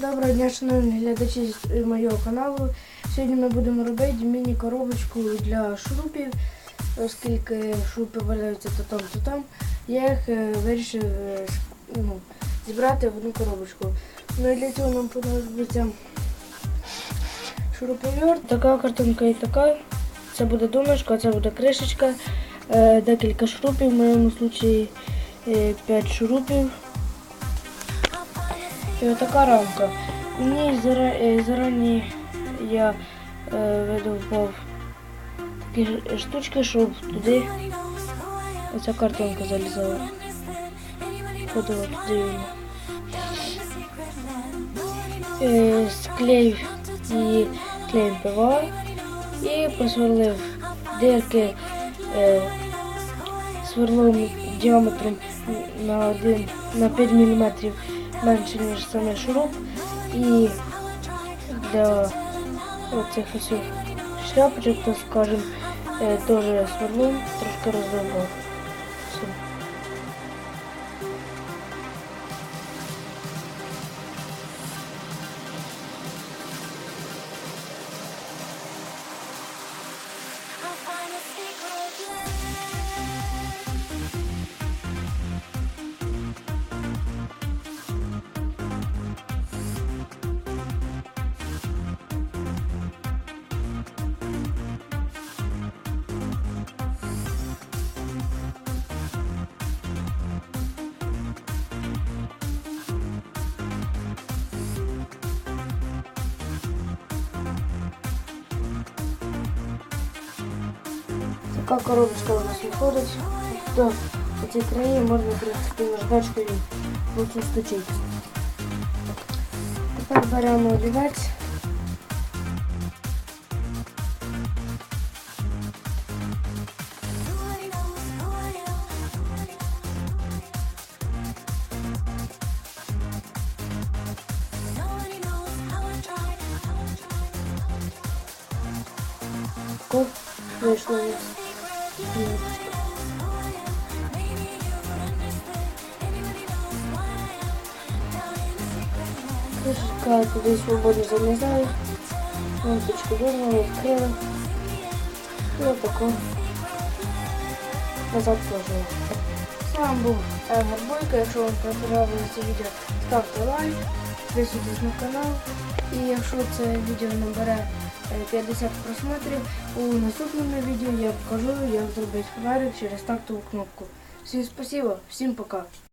Доброго дня, шановні глядачі з моєго каналу. Сьогодні ми будемо робити міні-коробочку для шурупів, оскільки шурупи валяються то там, то там. Я їх е, вирішив е, ну, зібрати в одну коробочку. Ну і для цього нам понадобиться шуруповерт, така картонка і така. Це буде донышко, це буде кришечка, е, декілька шурупів, в моєму випадку 5 шурупів. І отака рамка. Мені е, зарані я е, видовбав такі штучки, щоб туди оця картонка залізала. Ходила туди. Е, склеїв її клеєм ПВА і просверлив дирки е, сверлом діаметром на, один, на 5 мм менше, ніж саме шуруп. І для оцих ось шляпочок, так скажем, е, теж сверлом трошки. Все. I'll find a. Така коробочка у нас виходить. До цієї краї можна в принципі наждачкою оцю стучити. Тепер беремо олівець. Nobody knows who I am. Nobody knows how I tried, how I tried, how I tried. Ко вийшло. у нас. Кришечка туди свободно залізає. Лампочку вирнули, відкрили. І отако назад положили. З вами був Егор Бойко. Якщо вам понравилось це відео, ставте лайк, підписуйтесь на канал. І якщо це відео набере е, 50 просмотрів, у наступному відео я покажу, як зробити фонарик через тактову кнопку. Всім спасибо, всім пока.